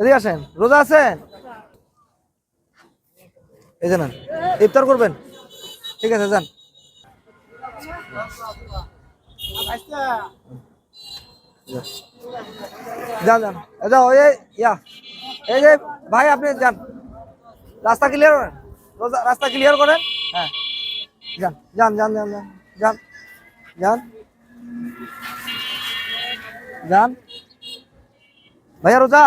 এদিকে আসেন। রোজা আছেন? এই যে নেন। ইফতার করবেন? ঠিক আছে, যান। যান যান। যাও ইয়া। এই যে, ভাই, আপনি যান। রাস্তা ক্লিয়ার করেন? রোজা, রাস্তা ক্লিয়ার করেন? হ্যাঁ। যান যান যান যান যান যান যান। যান। ভাইয়া, রোজা?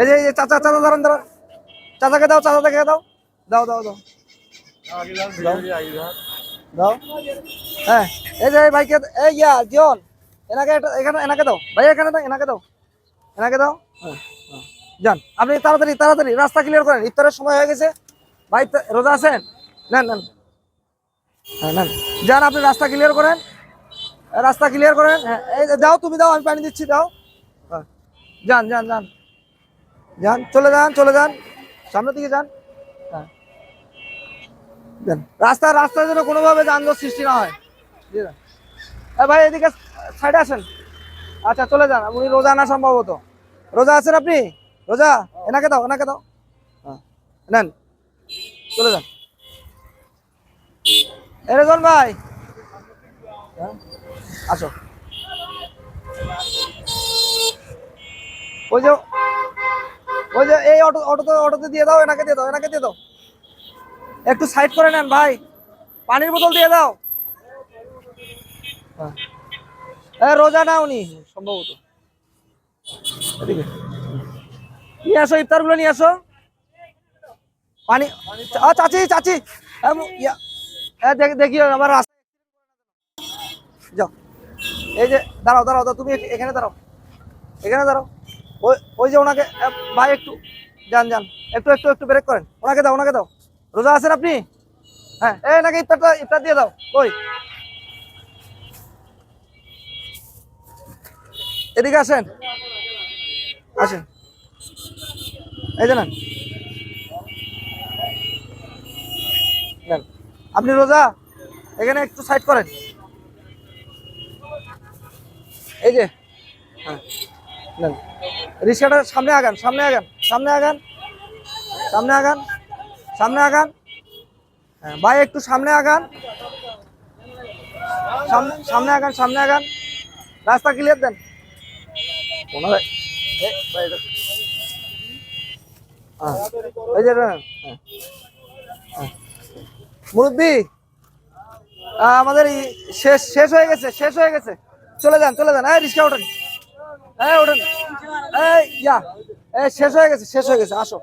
এই যে চাচা চাচা দাঁড়ান দাঁড়ান। চাচাকে দাও চাচাকে দাও। দাও দাও দাও। দাও। হ্যাঁ এই যে ভাইকে, এই ইয়া জিয়ন এনাকে এখানে, এনাকে দাও। ভাই, এখানে দাও এনাকে দাও। এনাকে দাও। হ্যাঁ। যান, আপনি তাড়াতাড়ি তাড়াতাড়ি, রাস্তা ক্লিয়ার করেন। ইফতারের সময় হয়ে গেছে। ভাই রোজা আছেন? নেন নেন। হ্যাঁ নেন। যান, আপনি রাস্তা ক্লিয়ার করেন। রাস্তা ক্লিয়ার করেন। হ্যাঁ এই দাও, তুমি দাও, আমি পানি দিচ্ছি, দাও। হ্যাঁ। যান যান যান। যান চলে যান চলে যান। সামনের দিকে যান। হ্যাঁ। যান রাস্তা রাস্তায় যেন কোনোভাবে যানজট সৃষ্টি না হয়। যান ভাই এদিকে সাইডে আসেন। আচ্ছা চলে যান। উনি রোজা না সম্ভবত। রোজা আছেন আপনি? রোজা? এনাকে দাও এনাকে দাও। হ্যাঁ। নেন। চলে যান। এরকম ভাই। হ্যাঁ, আসো। ওই যে ওই যে এই অটো অটোতে অটোতে দিয়ে দাও এনাকে দিয়ে দাও এনাকে দিয়ে দাও। একটু সাইড করে নেন ভাই। পানির বোতল দিয়ে দাও। হ্যাঁ। রোজা না উনি সম্ভবত। নিয়ে আসো ইফতারগুলো নিয়ে আসো। পানি চাচি চাচি। দেখ- আমার রাস্তা যাও। এই যে দাঁড়াও দাঁড়াও, তুমি এখানে দাঁড়াও। এখানে দাঁড়াও। ওই ওই যে ওনাকে ভাই একটু, যান যান। একটু একটু একটু ব্রেক করেন। ওনাকে দাও ওনাকে দাও। রোজা আছেন আপনি? হ্যাঁ। এই, নাকি ইফতারটা, ইফতার দিয়ে দাও। ওই। এদিকে আসেন। আসেন। এই যে নেন। নেন। আপনি রোজা? এখানে একটু সাইড করেন। এই যে। হ্যাঁ। রিক্সাটা সামনে আগান সামনে আগান সামনে আগান সামনে আগান সামনে আগান। হ্যাঁ ভাই একটু সামনে আগান। সামনে সামনে আগান সামনে আগান। রাস্তা ক্লিয়ার দেন। ওনারা হ্যাঁ, এই যে এটা। মুরব্বি আমাদের শেষ শেষ হয়ে গেছে শেষ হয়ে গেছে। চলে যান চলে যান। হ্যাঁ রিক্সা ওঠেন। হ্যাঁ ওঠেন। ইয়া শেষ হয়ে গেছে শেষ হয়ে গেছে আসো।